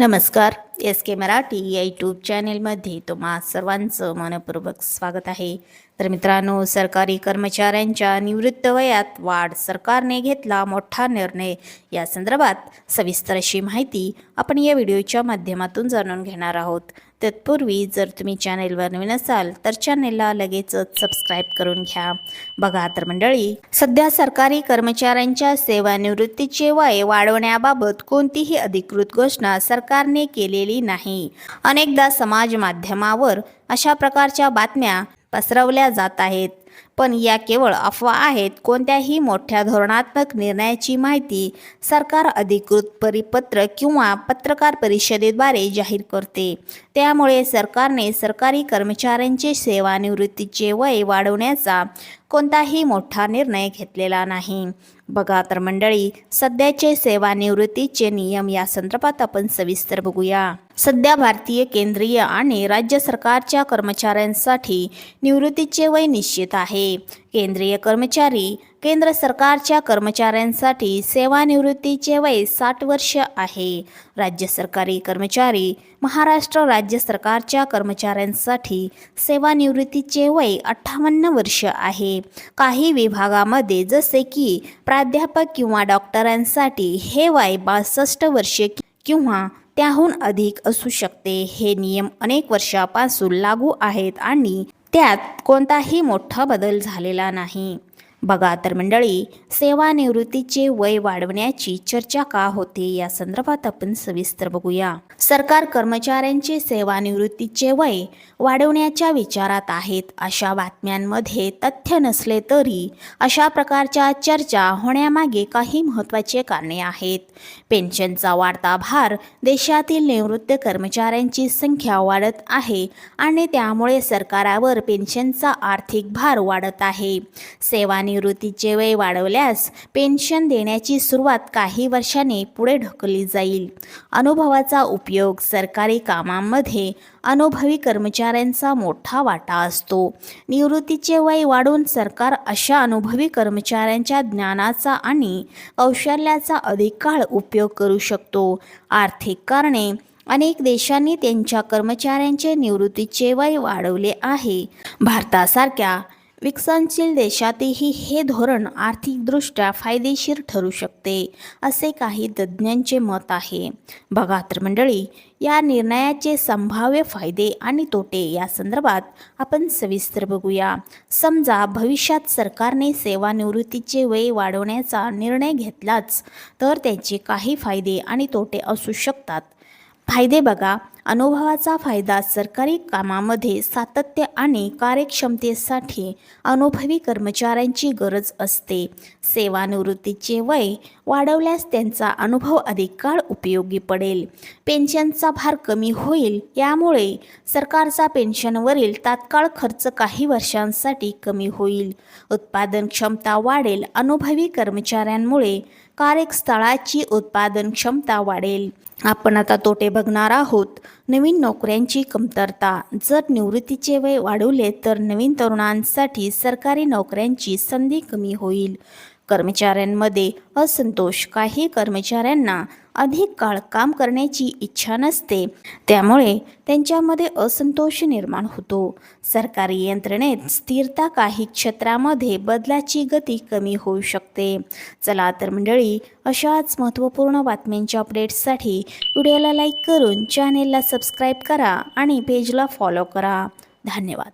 नमस्कार. एस के मराठी या यूट्यूब चॅनेलमध्ये तुम्हा सर्वांचं मनपूर्वक स्वागत आहे. तर मित्रांनो सरकारी कर्मचाऱ्यांच्या निवृत्त वयात वाढ सरकारने घेतला मोठा निर्णय. या संदर्भात सविस्तर अशी माहिती आपण या व्हिडिओच्या माध्यमातून जाणून घेणार आहोत. तत्पूर्वी जर तुम्ही चॅनेलवर नवीन असाल तर चॅनेलला लगेचच सबस्क्राईब करून घ्या. बघा तर मंडळी सध्या सरकारी कर्मचाऱ्यांच्या सेवानिवृत्तीचे वय वाढवण्याबाबत कोणतीही अधिकृत घोषणा सरकारने केलेली नाही. अनेकदा समाज माध्यमावर अशा प्रकारच्या बातम्या पसरवल्या जात आहेत. पण या केवळ अफवा आहेत. कोणत्याही मोठ्या धोरणात्मक निर्णयाची माहिती सरकार अधिकृत परिपत्र किंवा पत्रकार परिषदेद्वारे जाहीर करते. त्यामुळे सरकारने सरकारी कर्मचाऱ्यांचे सेवानिवृत्तीचे वय वाढवण्याचा कोणताही मोठा निर्णय घेतलेला नाही. बघा तर मंडळी सध्याचे सेवानिवृत्तीचे नियम या संदर्भात आपण सविस्तर बघूया. सध्या भारतीय केंद्रीय आणि राज्य सरकारच्या कर्मचाऱ्यांसाठी निवृत्तीचे वय निश्चित आहे. आहे. केंद्रीय कर्मचारी केंद्र सरकारच्या कर्मचाऱ्यांसाठी सेवानिवृत्तीचे वय साठ वर्ष आहे. राज्य सरकारी कर्मचारी महाराष्ट्र राज्य सरकारच्या कर्मचाऱ्यांसाठी सेवानिवृत्तीचे वय अठ्ठावन्न वर्ष आहे. काही विभागामध्ये जसे की प्राध्यापक किंवा डॉक्टरांसाठी हे वय बासष्ट वर्षे किंवा त्याहून अधिक असू शकते. हे नियम अनेक वर्षापासून लागू आहेत आणि त्यात कोणताही मोठा बदल झालेला नाही. बघा तर मंडळी सेवानिवृत्तीचे वय वाढवण्याची चर्चा का होते या संदर्भात आपण सविस्तर बघूया. सरकार कर्मचाऱ्यांचे सेवानिवृत्तीचे वय वाढवण्याच्या विचारात आहेत अशा बातम्यांमध्ये तथ्य नसले तरी अशा प्रकारच्या चर्चा होण्यामागे काही महत्त्वाचे कारणे आहेत. पेन्शनचा वाढता भार देशातील निवृत्त कर्मचाऱ्यांची संख्या वाढत आहे आणि त्यामुळे सरकारावर पेन्शनचा आर्थिक भार वाढत आहे. सेवा सेवानिवृत्तीचे वय वाढवल्यास पेन्शन देण्याची सुरुवात काही वर्षांनी पुढे ढकलली जाईल. अनुभवाचा उपयोग सरकारी कामांमध्ये अनुभवी कर्मचाऱ्यांचा मोठा वाटा असतो. निवृत्तीचे वय वाढून सरकार अशा अनुभवी कर्मचाऱ्यांच्या ज्ञानाचा आणि कौशल्याचा अधिक काळ उपयोग करू शकतो. आर्थिक कारणे अनेक देशांनी त्यांच्या कर्मचाऱ्यांचे निवृत्तीचे वय वाढवले आहे. भारतासारख्या विकसनशील देशातही हे धोरण आर्थिकदृष्ट्या फायदेशीर ठरू शकते असे काही तज्ज्ञांचे मत आहे. बघा तर मंडळी या निर्णयाचे संभाव्य फायदे आणि तोटे या संदर्भात आपण सविस्तर बघूया. समजा भविष्यात सरकारने सेवानिवृत्तीचे वय वाढवण्याचा निर्णय घेतलाच तर त्याचे काही फायदे आणि तोटे असू शकतात. फायदे बघा अनुभवाचा फायदा सरकारी कामामध्ये सातत्य आणि कार्यक्षमतेसाठी अनुभवी कर्मचाऱ्यांची गरज असते. सेवानिवृत्तीचे वय वाढवल्यास त्यांचा अनुभव अधिक काळ उपयोगी पडेल. पेन्शनचा भार कमी होईल यामुळे सरकारचा पेन्शनवरील तात्काळ खर्च काही वर्षांसाठी कमी होईल. उत्पादन क्षमता वाढेल अनुभवी कर्मचाऱ्यांमुळे कार्यस्थळाची उत्पादन क्षमता वाढेल. आपण आता तोटे बघणार आहोत. नवीन नोकऱ्यांची कमतरता. जर निवृत्तीचे वय वाढवले तर नवीन तरुणांसाठी सरकारी नोकऱ्यांची संधी कमी होईल. कर्मचाऱ्यांमध्ये असंतोष. काही कर्मचाऱ्यांना अधिक काळ काम करण्याची इच्छा नसते. त्यामुळे त्यांच्यामध्ये असंतोष निर्माण होतो. सरकारी यंत्रणेत स्थिरता काही क्षेत्रामध्ये बदलाची गती कमी होऊ शकते. चला तर मंडळी अशाच महत्त्वपूर्ण बातम्यांच्या अपडेट्ससाठी व्हिडिओला लाईक करून चॅनेलला सबस्क्राईब करा आणि पेजला फॉलो करा. धन्यवाद.